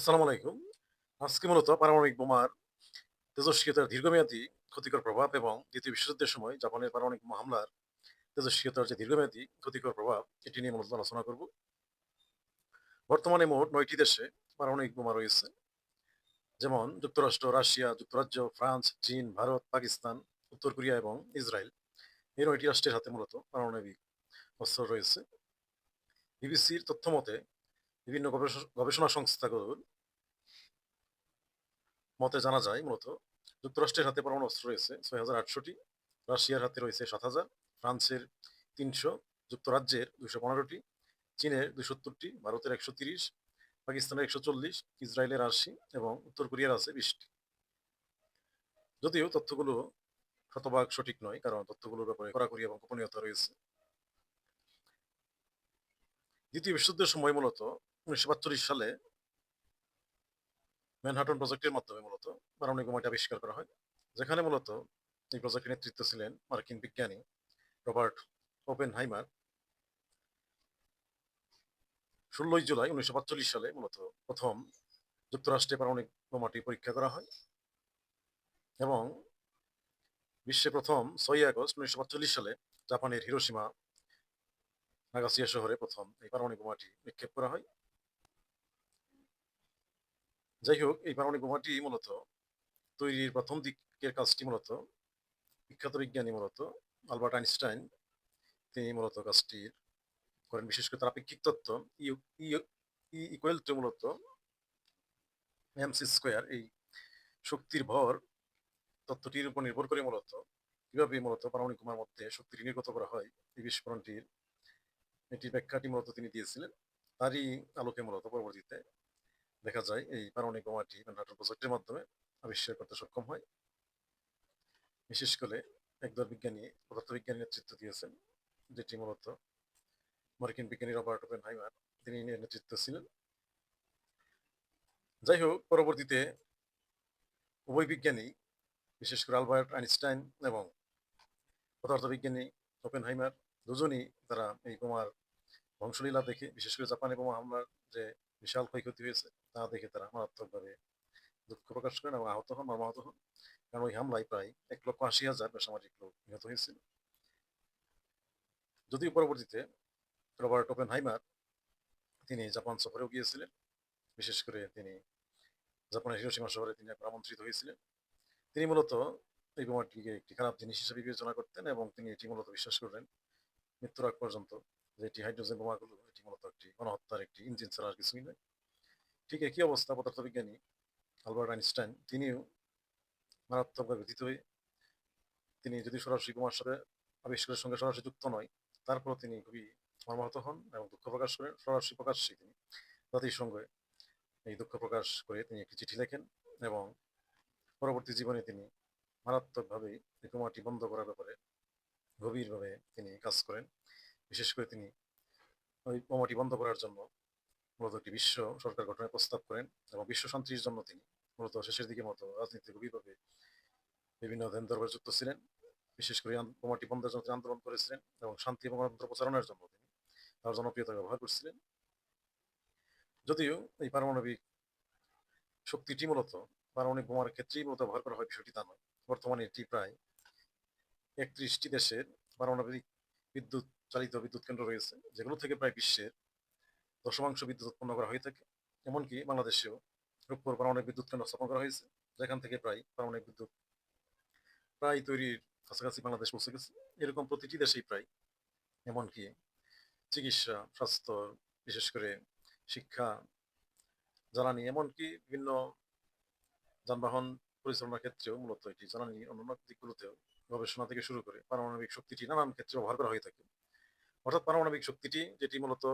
আসসালামু আলাইকুম। আজকে মূলত পারমাণবিক বোমার তেজস্ক্রিয়তার দীর্ঘমেয়াদী ক্ষতিকর প্রভাব এবং দ্বিতীয় বিশ্বযুদ্ধের সময় জাপানের পারমাণবিক বোমা হামলার তেজস্ক্রিয়তার যে দীর্ঘমেয়াদী ক্ষতিকর প্রভাব এটি নিয়ে মূলত আলোচনা করব। বর্তমানে মোট ৯ টি দেশে পারমাণবিক বোমা রয়েছে। যেমন যুক্তরাষ্ট্র, রাশিয়া, যুক্তরাজ্য, ফ্রান্স, চীন, ভারত, পাকিস্তান, উত্তর কোরিয়া এবং ইসরায়েল। এই নয়টি রাষ্ট্রের হাতে মূলত পারমাণবিক অস্ত্র রয়েছে। বিবিসির তথ্যমতে বিভিন্ন গবেষণা সংস্থাগুলোর মতে জানা যায় মূলত যুক্তরাষ্ট্রের হাতে পরমাণু অস্ত্র রয়েছে ছয় হাজার আটশোটি, রাশিয়ার হাতে রয়েছে সাত হাজার ফ্রান্সের তিনশো, যুক্তরাজ্যের দুশো পনেরোটি, চীনের দুশোত্তরটি ভারতের একশো তিরিশ, পাকিস্তানের একশো চল্লিশ, ইসরায়েলের আশি এবং উত্তর কোরিয়ার আছে বিশটি। যদিও তথ্যগুলো শতভাগ সঠিক নয়, কারণ তথ্যগুলোর ব্যাপারে কড়াকড়ি এবং গোপনীয়তা রয়েছে। দ্বিতীয় বিশ্বযুদ্ধের সময় মূলত উনিশশো সালে ম্যানহাটন প্রজেক্টের মাধ্যমে মূলত পারমাণবিক বোমাটি আবিষ্কার করা হয়, যেখানে মূলত এই প্রজেক্টের নেতৃত্ব ছিলেন মার্কিন বিজ্ঞানী রবার্ট ওপেন হাইমার ষোলোই জুলাই উনিশশো সালে মূলত প্রথম যুক্তরাষ্ট্রে পারমাণবিক বোমাটি পরীক্ষা করা হয় এবং বিশ্বে প্রথম ছয়ই আগস্ট উনিশশো সালে জাপানের হিরোসীমা নাগাসিয়া শহরে প্রথম এই পারমাণবিক বোমাটি নিক্ষেপ করা হয়। যাই হোক, এই পারমাণবিক বোমাটি মূলত তৈরির প্রথম দিকের কাজটি মূলত, বিখ্যাত বিজ্ঞানী মূলত আলবার্ট আইনস্টাইন, তিনি মূলত কাজটি করেন। বিশেষ করে তার আপেক্ষিক তত্ত্ব, ই ইকুয়াল টু মূলত এম সি স্কোয়ার এই শক্তির ভর তত্ত্বটির উপর নির্ভর করে মূলত কীভাবে মূলত পারমাণবিক বোমার মধ্যে শক্তিটি নির্গত করা হয়। এই বিস্ফোরণটির এটির ব্যাখ্যাটি মূলত তিনি দিয়েছিলেন। তারই আলোকে মূলত পরবর্তীতে দেখা যায় এই পারমাণবিক বোমাটি ম্যানহাটন প্রজেক্টের মাধ্যমে আবিষ্কার করতে সক্ষম হয়। বিশেষ করে একদল বিজ্ঞানী পদার্থবিজ্ঞানী নেতৃত্ব দিয়েছেন, যেটি মূলত মার্কিন বিজ্ঞানী রবার্ট ওপেন হাইমার তিনি নেতৃত্ব ছিলেন। যাই হোক, পরবর্তীতে উভয় বিজ্ঞানী, বিশেষ করে আলবার্ট আইনস্টাইন এবং পদার্থবিজ্ঞানী ওপেন হাইমার দুজনই তারা এই বোমার ধ্বংসলীলা দেখে, বিশেষ করে জাপানি বোমা হামলার যে বিশাল ক্ষয়ক্ষতি হয়েছে, তা দেখে তারা মারাত্মকভাবে দুঃখ প্রকাশ করেন এবং আহত হন, মর্মাহত হন। কারণ ওই হামলায় প্রায় এক লক্ষ আশি হাজার বেসামাজিক লোক নিহত হয়েছিল। যদিও পরবর্তীতে রবার্ট ওপেন হাইমার তিনি জাপান সফরেও গিয়েছিলেন। বিশেষ করে তিনি জাপানের হিরোসীমা শহরে তিনি একবার আমন্ত্রিত হয়েছিলেন। তিনি মূলত এই বোমাটিকে একটি খারাপ জিনিস হিসেবে বিবেচনা করতেন এবং তিনি এটি মূলত বিশ্বাস করলেন মৃত্যুর আগ পর্যন্ত যে এটি হাইড্রোজেন বোমাগুলো এটি মূলত একটি গণহত্যার একটি ইঞ্জিন ছাড়া আর কিছুই নয়। ঠিক একই অবস্থা পদার্থবিজ্ঞানী আলবার্ট আইনস্টাইন, তিনিও মারাত্মকভাবে ব্যথিত হয়ে তিনি যদি সরাসরি বোমার সাথে আবিষ্কারের সঙ্গে সরাসরি যুক্ত নয়, তারপরও তিনি খুবই মর্মাহত হন এবং দুঃখ প্রকাশ করেন সরাসরি প্রকাশ্যে তিনি জাতিসংঘে এই দুঃখ প্রকাশ করে তিনি একটি চিঠি লেখেন এবং পরবর্তী জীবনে তিনি মারাত্মকভাবে এই বোমাটি বন্ধ করার ব্যাপারে গভীরভাবে তিনি কাজ করেন। বিশেষ করে তিনি ওই বোমাটি বন্ধ করার জন্য মূলত একটি বিশ্ব সরকার গঠনের প্রস্তাব করেন এবং বিশ্ব শান্তির জন্য তিনি মূলত শেষের দিকে মতো রাজনীতি গভীরভাবে বিভিন্ন ধ্যান দরবারে যুক্ত ছিলেন। বিশেষ করে বোমাটি বন্ধের জন্য তিনি আন্দোলন করেছিলেন এবং শান্তি এবং গণতন্ত্র প্রচারণের জন্য তিনি তার জনপ্রিয়তা ব্যবহার করছিলেন। যদিও এই পারমাণবিক শক্তিটি মূলত পারমাণবিক বোমার ক্ষেত্রেই মূলত ব্যবহার করা হয়, বিষয়টি তা নয়। বর্তমানে এটি প্রায় একত্রিশটি দেশের পারমাণবিক বিদ্যুৎ চালিত বিদ্যুৎ কেন্দ্র রয়েছে, যেগুলো থেকে প্রায় বিশ্বের দশমাংশ বিদ্যুৎ উৎপন্ন করা হয়ে থাকে। এমনকি বাংলাদেশেও রূপপুর পারমাণবিক বিদ্যুৎ কেন্দ্র স্থাপন করা হয়েছে, যেখান থেকে প্রায় পারমাণবিক বিদ্যুৎ প্রায় তৈরির কাছাকাছি বাংলাদেশ পৌঁছে গেছে। এরকম প্রতিটি দেশেই প্রায়, এমনকি চিকিৎসা, স্বাস্থ্য, বিশেষ করে শিক্ষা, জ্বালানি, এমনকি বিভিন্ন যানবাহন পরিচালনার ক্ষেত্রেও মূলত এটি জ্বালানি অন্যান্য দিকগুলোতেও গবেষণা থেকে শুরু করে পারমাণবিক শক্তিটি নানান ক্ষেত্রে ব্যবহার করা হয়ে থাকে। অর্থাৎ পারমাণবিক শক্তিটি যেটি মূলত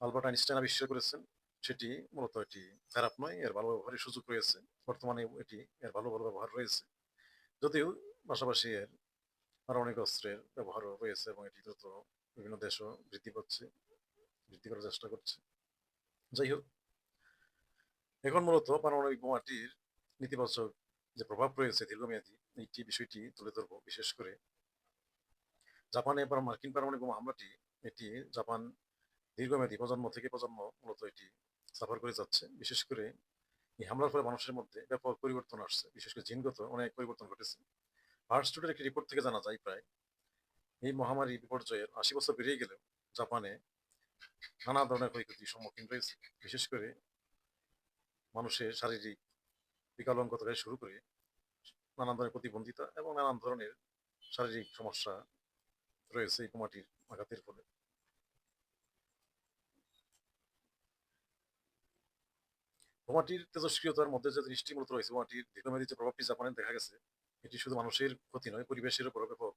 আলবার্ট আইনস্টাইন আবিষ্কার করেছেন, সেটি মূলত এটি খারাপ নয়, এর ভালো ব্যবহারের সুযোগ রয়েছে। বর্তমানে এটি এর ভালো ভালো ব্যবহার রয়েছে। যদিও পাশাপাশি এর পারমাণবিক অস্ত্রের ব্যবহারও রয়েছে এবং এটি দ্রুত বিভিন্ন দেশও বৃদ্ধি পাচ্ছে, বৃদ্ধি করার চেষ্টা করছে। যাই হোক, এখন মূলত পারমাণবিক বোমাটির নেতিবাচক যে প্রভাব রয়েছে দীর্ঘমেয়াদী এইটি বিষয়টি তুলে ধরবো, বিশেষ করে জাপানে মার্কিন পারমাণবিক বোমা হামলাটি এটি জাপান দীর্ঘমেয়াদী প্রজন্ম থেকে প্রজন্ম মূলত এটি সাফার করে যাচ্ছে। বিশেষ করে এই হামলার ফলে মানুষের মধ্যে ব্যাপক পরিবর্তন আসছে। বিশেষ করে জিনগত অনেক পরিবর্তন ঘটেছে। হার্টস্টুডের একটি রিপোর্ট থেকে জানা যায় প্রায় এই মহামারী বিপর্যয়ের আশি বছর পেরিয়ে গেলেও জাপানে নানা ধরনের ক্ষয়ক্ষতির সম্মুখীন রয়েছে। বিশেষ করে মানুষের শারীরিক বিকলাঙ্গতা থেকে শুরু করে নানান ধরনের প্রতিবন্ধিতা এবং নানান ধরনের শারীরিক সমস্যা রয়েছে এই বোমাটির আঘাতের ফলে। বোমাটির তেজস্ক্রিয়তার মধ্যে যে দৃষ্টি মূলত রয়েছে বোমাটির দীর্ঘমেয়াদী যে প্রভাবটি জাপানে দেখা গেছে, এটি শুধু মানুষের ক্ষতি নয়, পরিবেশের উপর ব্যাপক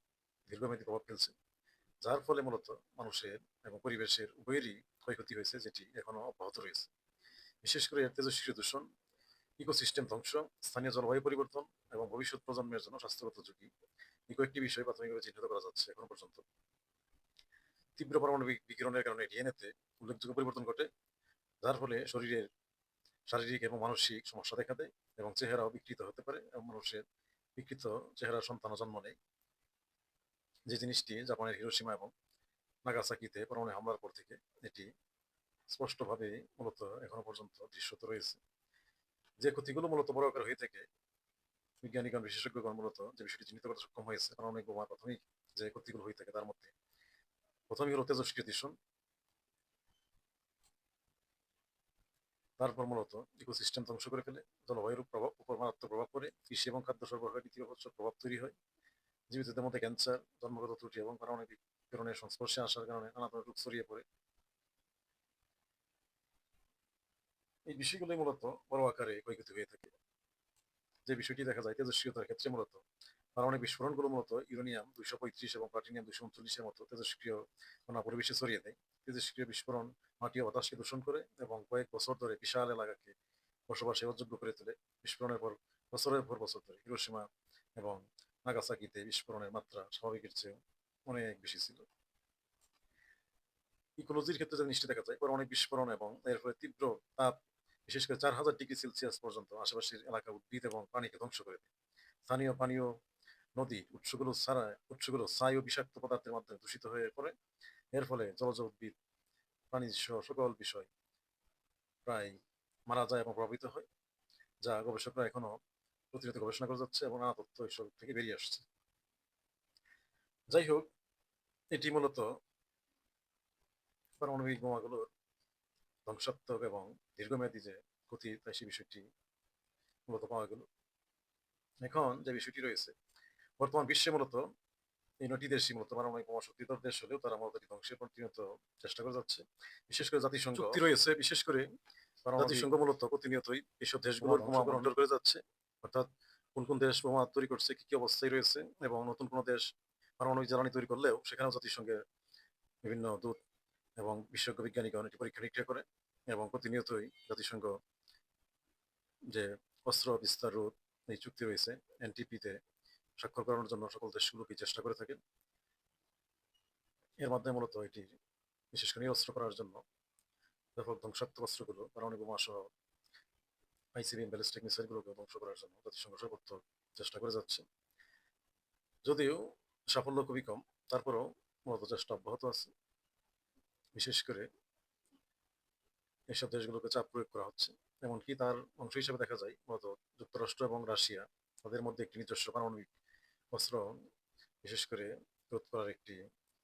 দীর্ঘমেয়াদী প্রভাব ফেলছে। যার ফলে মূলত মানুষের এবং পরিবেশের উভয়েরই ক্ষয়ক্ষতি হয়েছে, যেটি এখনও অব্যাহত রয়েছে। বিশেষ করে এর তেজস্ক্রিয় দূষণ ইকোসিস্টেম ধ্বংস, স্থানীয় জলবায়ু পরিবর্তন এবং ভবিষ্যৎ প্রজন্মের জন্য স্বাস্থ্যগত ঝুঁকি এই কয়েকটি বিষয় প্রাথমিকভাবে চিহ্নিত করা যাচ্ছে এখনও পর্যন্ত। তীব্র পারমাণবিক বিকিরণের কারণে ডিএনএতে উল্লেখযোগ্য পরিবর্তন ঘটে, যার ফলে শরীরের শারীরিক এবং মানসিক সমস্যা দেখা দেয় এবং চেহারাও বিকৃত হতে পারে এবং মানুষের বিকৃত চেহারার সন্তানও জন্ম নেয়। যে জিনিসটি জাপানের হিরোসীমা এবং নাগাসাকিতে পরমাণু হামলার পর থেকে এটি স্পষ্টভাবে মূলত এখনও পর্যন্ত দৃশ্যত রয়েছে। যে ক্ষতিগুলো মূলত বড় আকার হয়ে থাকে বিজ্ঞানীগণ বিশেষজ্ঞগণ মূলত যে বিষয়টি চিহ্নিত করতে সক্ষম হয়েছে পারমাণবিক বোমার প্রাথমিক যে ক্ষতিগুলো হয়ে থাকে তার মধ্যে। প্রথমই হলো তেজস্ক্রিয় দূষণ। তারপর মূলত ইকোসিস্টেম ধ্বংস করে ফেলে, জলবায়ুর প্রভাব, উপর মারাত্মক প্রভাব পড়ে, কৃষি এবং খাদ্য সরবরাহের ইতিবাচক প্রভাব তৈরি হয়। জীবিতদের মধ্যে ক্যান্সার, জন্মগত ত্রুটি এবং পারমাণবিক বিকিরণের সংস্পর্শে আসার কারণে নানা ধরনের রোগ ছড়িয়ে পড়ে। এই বিষয়গুলোই মূলত বড় আকারে ক্ষয়ক্ষতি হয়ে থাকে। যে বিষয়টি দেখা যায়, তেজস্ক্রিয়তার ক্ষেত্রে মূলত পারমাণবিক বিস্ফোরণগুলো মূলত ইউরেনিয়াম দুইশো পঁয়ত্রিশ এবং প্লাটিনিয়াম দুইশো উনচল্লিশের মতো তেজস্ক্রিয় কণা পরিবেশে ছড়িয়ে দেয়। তেজস্ক্রিয় বিস্ফোরণ মাটি ও বাতাসকে দূষণ করে এবং কয়েক বছর ধরে বিশাল এলাকাকে বসবাসে অযোগ্য করে তোলে। বিস্ফোরণের পর, বছরের পর বছর ধরে হিরোসীমা এবং নাগাসাকিতে বিস্ফোরণের মাত্রা স্বাভাবিকের চেয়ে অনেক বেশি ছিল। ইকোলজির ক্ষেত্রে যে জিনিসটি দেখা যায় অনেক বিস্ফোরণ এবং এর ফলে তীব্র তাপ বিশেষ করে চার হাজার ডিগ্রি সেলসিয়াস পর্যন্ত আশেপাশের এলাকা উদ্ভিদ এবং প্রাণীকে ধ্বংস করে দেয়। স্থানীয় পানীয় নদী উৎসগুলো ছাড়া, উৎসগুলো ছাই ও বিষাক্ত পদার্থের মাধ্যমে দূষিত হয়ে পড়ে। এর ফলে জলজ উদ্ভিদ প্রাণী সহ সকল বিষয় প্রায় মারা যায় এবং প্রভাবিত হয়, যা গবেষকরা এখনও প্রতিনিয়ত গবেষণা করে যাচ্ছে এবং নানা তথ্য এসব থেকে বেরিয়ে আসছে। যাই হোক, এটি মূলত পারমাণবিক বোমাগুলোর ধ্বংসাত্মক এবং দীর্ঘমেয়াদী যে ক্ষতি তাই সেই বিষয়টি মূলত পাওয়া গেল। এখন যে বিষয়টি রয়েছে বর্তমান বিশ্বে মূলত এই নটি দেশই মূলত পারমাণবিক বোমা শক্তিধর দেশ হলেও তারা মূলত এটি ধ্বংসের প্রতিনিয়ত চেষ্টা করে যাচ্ছে। বিশেষ করে জাতিসংঘ চুক্তি রয়েছে বিশেষ করে জাতিসংঘ মূলত প্রতিনিয়তই এইসব দেশগুলোর বোমা বন্টন করে যাচ্ছে। অর্থাৎ কোন কোন দেশ বোমা তৈরি করছে কি কি অবস্থায় রয়েছে এবং নতুন কোন দেশ পারমাণবিক জ্বালানি তৈরি করলেও সেখানেও জাতিসংঘের বিভিন্ন দূত এবং বিশেষজ্ঞ বিজ্ঞানীগণ এটি পরীক্ষা নিরীক্ষা করে এবং প্রতিনিয়তই জাতিসংঘ যে অস্ত্র, বিস্তার, রোধ এই চুক্তি রয়েছে এনটিপিতে স্বাক্ষর করানোর জন্য সকল দেশগুলোকে চেষ্টা করে থাকে। এর মাধ্যমে মূলত এটি বিশেষ করে নিরস্ত্র করার জন্য ব্যাপক ধ্বংসাত্মক অস্ত্রগুলো পারমাণবিক বোমা সহ আইসিবিএম ব্যালিস্টিক মিসাইলগুলোকে ধ্বংস করার জন্য জাতিসংঘ সর্বোত্তর চেষ্টা করে যাচ্ছে। যদিও সাফল্য খুবই কম, তারপরেও মূলত চেষ্টা অব্যাহত আছে। বিশেষ করে এসব দেশগুলোকে চাপ প্রয়োগ করা হচ্ছে। এমনকি তার অংশ হিসেবে দেখা যায়, মূলত যুক্তরাষ্ট্র এবং রাশিয়া, তাদের মধ্যে একটি নিজস্ব পারমাণবিক অস্ত্র বিশেষ করে রোধ করার একটি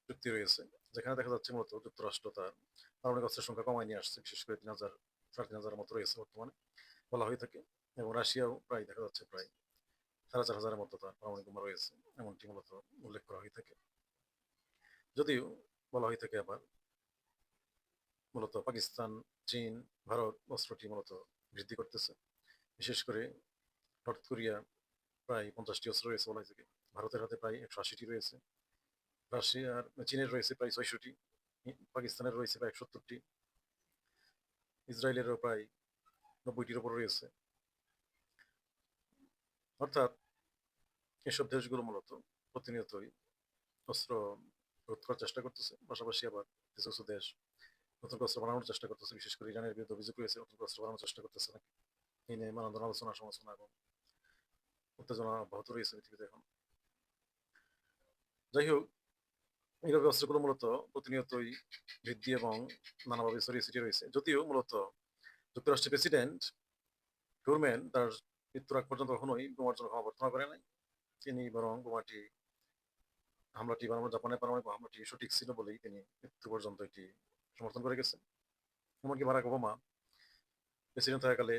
চুক্তি রয়েছে, যেখানে দেখা যাচ্ছে মূলত যুক্তরাষ্ট্র তার পারমাণবিক অস্ত্রের সংখ্যা কমায় নিয়ে আসছে, বিশেষ করে তিন হাজার, সাড়ে তিন হাজারের মতো রয়েছে বর্তমানে বলা হয়ে থাকে। এবং রাশিয়াও প্রায় দেখা যাচ্ছে প্রায় সাড়ে চার হাজারের মতো তার পারমাণবিক বোমা রয়েছে, এমনটি মূলত উল্লেখ করা হয়ে থাকে। যদিও বলা হয়ে থাকে আবার মূলত পাকিস্তান, চীন, ভারত অস্ত্রটি মূলত বৃদ্ধি করতেছে। বিশেষ করে নর্থ কোরিয়া প্রায় পঞ্চাশটি অস্ত্র রয়েছে বলা থেকে ভারতের হাতে প্রায় একশো আশিটি রয়েছে। রাশিয়ার, চীনের রয়েছে প্রায় ছয়শটি। পাকিস্তানের রয়েছে প্রায় সত্তরটি। ইসরায়েলেরও প্রায় নব্বইটির ওপর রয়েছে। অর্থাৎ এসব দেশগুলো মূলত প্রতিনিয়তই অস্ত্র রোধ করার চেষ্টা করতেছে। পাশাপাশি আবার কিছু কিছু দেশ নতুন অস্ত্র বানানোর চেষ্টা করতেছে, বিশেষ করে ইরানের বিরুদ্ধে অভিযোগ রয়েছে, নতুন অস্ত্র বানানোর চেষ্টা করতেছে নাকি? এই নিয়ে নানান আলোচনা, সমালোচনা এবং উত্তেজনা অব্যাহত রয়েছে পৃথিবীতে এখন। যাই হোক এইভাবে অস্ত্রগুলো মূলত প্রতিনিয়তই বৃদ্ধি এবং নানাভাবে ছড়িয়ে ছিটিয়ে রয়েছে। যদিও মূলত যুক্তরাষ্ট্রের প্রেসিডেন্ট ট্রুম্যান তার মৃত্যুর আগ পর্যন্ত কখনোই বোমার জন্য ক্ষমা প্রার্থনা করে নাই। তিনি বরং বোমাটি, হামলাটি বানানো জাপানের পারমাণবিক হামলাটি সঠিক ছিল বলেই তিনি মৃত্যু পর্যন্ত এটি সমর্থন করে গেছেন এমনকি বারাক ওবামা প্রেসিডেন্ট থাকাকালে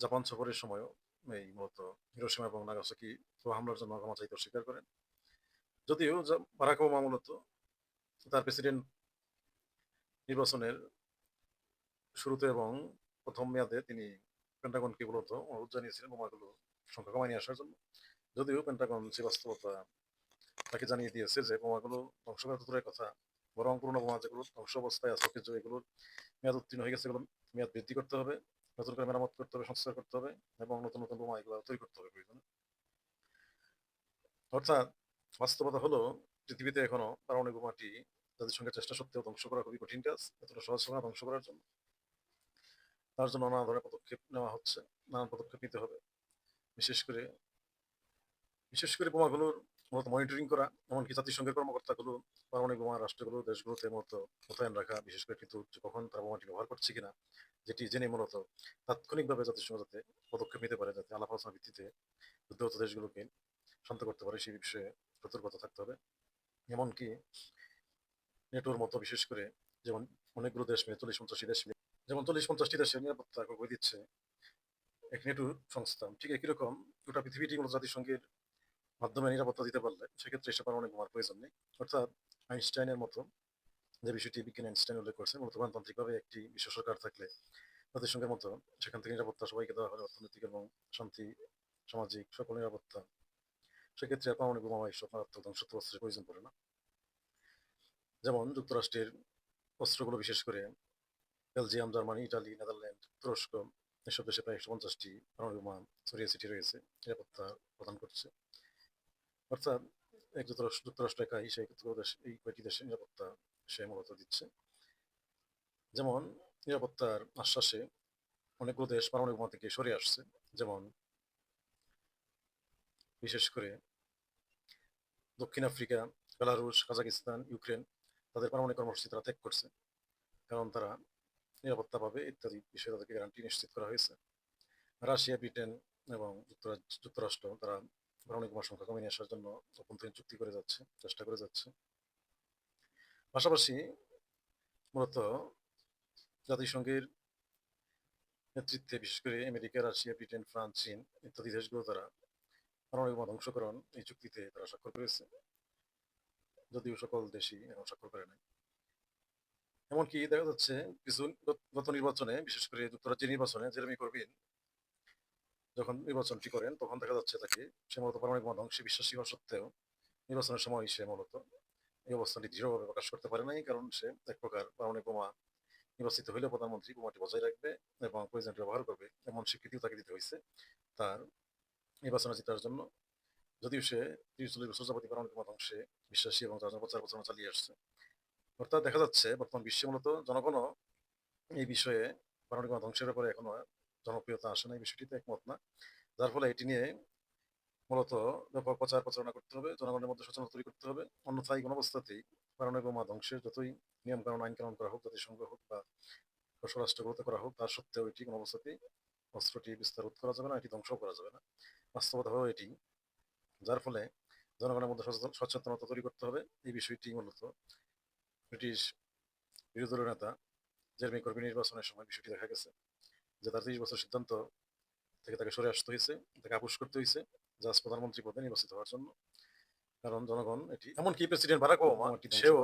জাপান সফরের সময়ও এই মূলত হিরোসীমা এবং নাগাসাকি হামলার জন্য ক্ষমা চাইতে অস্বীকার করেন। যদিও বারাক ওবামা মূলত তার প্রেসিডেন্ট নির্বাচনের শুরুতে এবং প্রথম মেয়াদে তিনি পেন্টাগনকে মূলত অনুরোধ জানিয়েছিলেন বোমাগুলো সংখ্যা কমায় নিয়ে আসার জন্য। যদিও পেন্টাগন সে বাস্তবতা তাকে জানিয়ে দিয়েছে যে বোমাগুলো ধ্বংস দূরের কথা বরং পুরোনো বোমা যেগুলো ধ্বংস অবস্থায় আছে অকেজ এগুলোর মেয়াদ উত্তীর্ণ হয়ে গেছে এগুলো মেয়াদ বৃদ্ধি করতে হবে, নতুন করে মেরামত করতে হবে, সংস্কার করতে হবে এবং নতুন নতুন বোমা এগুলো তৈরি করতে হবে প্রয়োজনে। অর্থাৎ বাস্তবতা হলো, পৃথিবীতে এখনও পারমাণবিক বোমাটি জাতিসংঘের চেষ্টা সত্ত্বেও ধ্বংস করা খুবই কঠিন কাজ, এতটা সহজ না ধ্বংস করার জন্য। তার জন্য নানা ধরনের পদক্ষেপ নেওয়া হচ্ছে, নানান পদক্ষেপ নিতে হবে। বিশেষ করে বিশেষ করে বোমাগুলোর মূলত মনিটরিং করা এমনকি জাতিসংঘের কর্মকর্তাগুলো, পারমাণবিক বোমা রাষ্ট্রগুলো দেশগুলোতে মূলত মোতায়েন রাখা, বিশেষ করে কিন্তু কখন তারা বোমাটি ব্যবহার করছে কিনা, যেটি জেনে মূলত তাৎক্ষণিকভাবে জাতিসংঘ যাতে পদক্ষেপ নিতে পারে, যাতে আলাপ আলোচনার ভিত্তিতে যুদ্ধরত দেশগুলোকে শান্ত করতে পারে, সেই বিষয়ে সতর্কতা থাকতে হবে। এমনকি নেটোর মতো বিশেষ করে যেমন অনেকগুলো দেশ মিলে চল্লিশ পঞ্চাশটি দেশ মিলে, যেমন চল্লিশ পঞ্চাশটি দেশের নিরাপত্তা করে দিচ্ছে, এক নেটোর সংস্থা। ঠিক একই রকম গোটা পৃথিবীটি মূলত জাতিসংঘের মাধ্যমে নিরাপত্তা দিতে পারলে, সেক্ষেত্রে এসে পারমাণবিক বোমার প্রয়োজন নেই। অর্থাৎ আইনস্টাইনের মতো যে বিষয়টি বিজ্ঞান আইনস্টাইন উল্লেখ করেছে মূলত গণতান্ত্রিকভাবে একটি বিশ্ব সরকার থাকলে জাতিসংঘের মতো সেখান থেকে নিরাপত্তা সবাইকে দেওয়া হলে অর্থনৈতিক এবং শান্তি, সামাজিক সকল নিরাপত্তা, সেক্ষেত্রে পারমাণবিক বোমা এইসব মারাত্মক অস্ত্রের প্রয়োজন পড়ে না। যেমন যুক্তরাষ্ট্রের অস্ত্রগুলো বিশেষ করে বেলজিয়াম, জার্মানি, ইটালি, নেদারল্যান্ড, তুরস্ক, এসব দেশে প্রায় একশো পঞ্চাশটি পারমাণবিক বোমা ছড়িয়ে ছিটিয়ে রয়েছে, নিরাপত্তা প্রদান করছে। অর্থাৎ এক যুক্তরাষ্ট্র একাই সেই এই কয়েকটি দেশে নিরাপত্তা সে মূলত দিচ্ছে। যেমন, নিরাপত্তার আশ্বাসে অনেকগুলো দেশ পারমাণবিক বোমা থেকে সরে আসছে। যেমন, বিশেষ করে দক্ষিণ আফ্রিকা, বেলারুশ, কাজাকিস্তান, ইউক্রেন, তাদের পারমাণবিক কর্মসূচি তারা ত্যাগ করছে। কারণ তারা নিরাপত্তা পাবে ইত্যাদি বিষয়ে তাদেরকে গ্যারান্টি নিশ্চিত করা হয়েছে। রাশিয়া, ব্রিটেন এবং যুক্তরাষ্ট্র তারা পারমাণবিক বোমার সংখ্যা কমিয়ে আসার জন্য অভ্যন্তরীণ চুক্তি করে যাচ্ছে, চেষ্টা করে যাচ্ছে। পাশাপাশি মূলত জাতিসংঘের নেতৃত্বে, বিশেষ করে আমেরিকা, রাশিয়া, ব্রিটেন, ফ্রান্স, চীন ইত্যাদি দেশগুলো তারা পারমাণবিক ধ্বংসকরণ এই চুক্তিতে তারা স্বাক্ষর করেছে। যদিও সকল দেশই এখন স্বাক্ষর করে নাই। এমনকি দেখা যাচ্ছে কিছু গত নির্বাচনে, বিশেষ করে যুক্তরাজ্যের নির্বাচনে, জেরেমি করবিন যখন নির্বাচনটি করেন, তখন দেখা যাচ্ছে তাকে সে মূলত পারমাণবিক ধ্বংসে বিশ্বাসী হওয়া সত্ত্বেও নির্বাচনের সময় সে মূলত এই অবস্থানটি দৃঢ়ভাবে প্রকাশ করতে পারে নাই, কারণ সে এক প্রকার পারমাণবিক বোমা নির্বাচিত হইলে প্রধানমন্ত্রী বোমাটি বজায় রাখবে এবং প্রেসিডেন্ট ব্যবহার করবে এমন স্বীকৃতিও তাকে দিতে হয়েছে। তার নির্বাচনে জেতার জন্য যদিও সে তিরিশ চল্লিশ বছর যাবতীয় পারমাণবিক ধ্বংসে বিশ্বাসী এবং তার প্রচার প্রচারণা চালিয়ে আসছে। অর্থাৎ দেখা যাচ্ছে বর্তমান বিশ্বে মূলত জনগণও এই বিষয়ে পারমাণবিক ধ্বংসের ব্যাপারে এখনও জনপ্রিয়তা আসে না এই বিষয়টিতে একমত না। যার ফলে এটি নিয়ে মূলত ব্যাপক প্রচার প্রচারণা করতে হবে, জনগণের মধ্যে সচেতনতা তৈরি করতে হবে। অন্যথায় কোনো অবস্থাতেই পারমাণবিক বোমা ধ্বংসের যতই নিয়ম কানুন আইন কানুন করা হোক, জাতিসংঘ হোক বা স্বরাষ্ট্রগুলোতে করা হোক, তার সত্ত্বেও এটি কোনো অবস্থাতেই অস্ত্রটি বিস্তার রোধ করা যাবে না, এটি ধ্বংস করা যাবে না। বাস্তবতা হলো এটি, যার ফলে জনগণের মধ্যে সচেতন, সচেতনতা তৈরি করতে হবে। এই বিষয়টি মূলত ব্রিটিশ বিরোধী দলের নেতা জেরমি কর্মী নির্বাচনের সময় বিষয়টি দেখা গেছে। যে তার তিরিশ বছর সিদ্ধান্ত থেকে তাকে সরে আসতে হয়েছে তাকে আপোষ করতে হয়েছে জাস্ট প্রধানমন্ত্রী পদে নির্বাচিত হওয়ার জন্য। কারণ জনগণ এটি এমনকি প্রেসিডেন্ট বারাক ওবামা সেও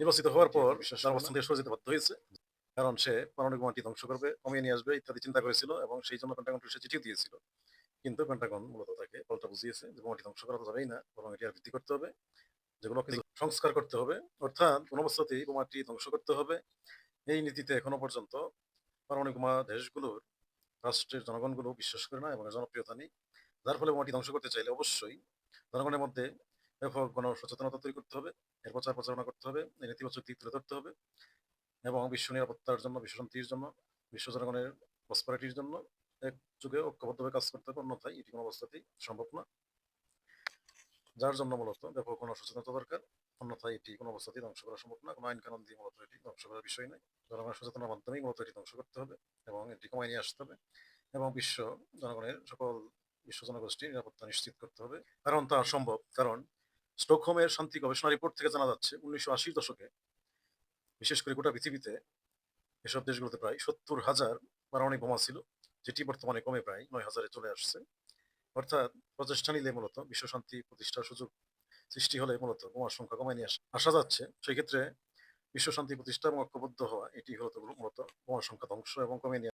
নির্বাচিত হওয়ার পর বিশ্বাস তার করে না। অবস্থান থেকে সরে যেতে বাধ্য হয়েছে। কারণ সে পারমাণবিক বোমাটি ধ্বংস করবে কমিয়ে নিয়ে আসবে ইত্যাদি চিন্তা করেছিল এবং সেই জন্য পেন্টাগনকে সে চিঠিও দিয়েছিল। কিন্তু পেন্টাগন মূলত তাকে পাল্টা বুঝিয়েছে যে বোমাটি ধ্বংস করা তো যাবেই না বরং এটি আর বৃদ্ধি করতে হবে যেগুলোকে সংস্কার করতে হবে। অর্থাৎ কোনো অবস্থাতেই বোমাটি ধ্বংস করতে হবে। এই নীতিতে এখনও পর্যন্ত পারমাণবিক বোমা দেশগুলোর, রাষ্ট্রের জনগণগুলো বিশ্বাস করে না এবং জনপ্রিয়তা নেই। যার ফলে বোমাটি ধ্বংস করতে চাইলে অবশ্যই জনগণের মধ্যে ব্যাপক গণ সচেতনতা তৈরি করতে হবে এর প্রচার প্রচারণা করতে হবে, নেতিবাচক দিক তুলে ধরতে হবে এবং বিশ্ব নিরাপত্তার জন্য, বিশ্ব শান্তির জন্য, বিশ্ব জনগণের প্রসপারিটির জন্য এক যুগে ঐক্যবদ্ধভাবে কাজ করতে হবে। অন্যথায় এটি কোনো অবস্থাতেই সম্ভব না। যার জন্য মূলত ব্যাপক গণ সচেতনতা দরকার। অন্যথায় এটি কোনো অবস্থাতেই ধ্বংস করা সম্ভব না, কোনো আইন কানুন দিয়ে মূলত এটি ধ্বংস করার বিষয় নয়। জনগণের সচেতনার মাধ্যমেই মূলত এটি ধ্বংস করতে হবে এবং এটি কমায় নিয়ে আসতে হবে এবং বিশ্ব জনগণের সকল বিশ্ব জনগোষ্ঠীর নিরাপত্তা নিশ্চিত করতে হবে। কারণ তা সম্ভব কারণ স্টকহোমের শান্তি গবেষণা রিপোর্ট থেকে জানা যাচ্ছে উনিশশো আশির দশকে, বিশেষ করে গোটা পৃথিবীতে এসব দেশগুলোতে প্রায় সত্তর হাজার পারমাণবিক বোমা ছিল, যেটি বর্তমানে কমে প্রায় নয় হাজারে চলে আসছে। অর্থাৎ প্রচেষ্টা নিলে মূলত বিশ্ব শান্তি প্রতিষ্ঠার সুযোগ সৃষ্টি হলে মূলত বোমার সংখ্যা কমে নিয়ে আস- যাচ্ছে। সেক্ষেত্রে বিশ্ব শান্তি প্রতিষ্ঠা এবং ঐক্যবদ্ধ হওয়া এটি হলো মূলত বোমার সংখ্যা ধ্বংস এবং কমে নিয়ে।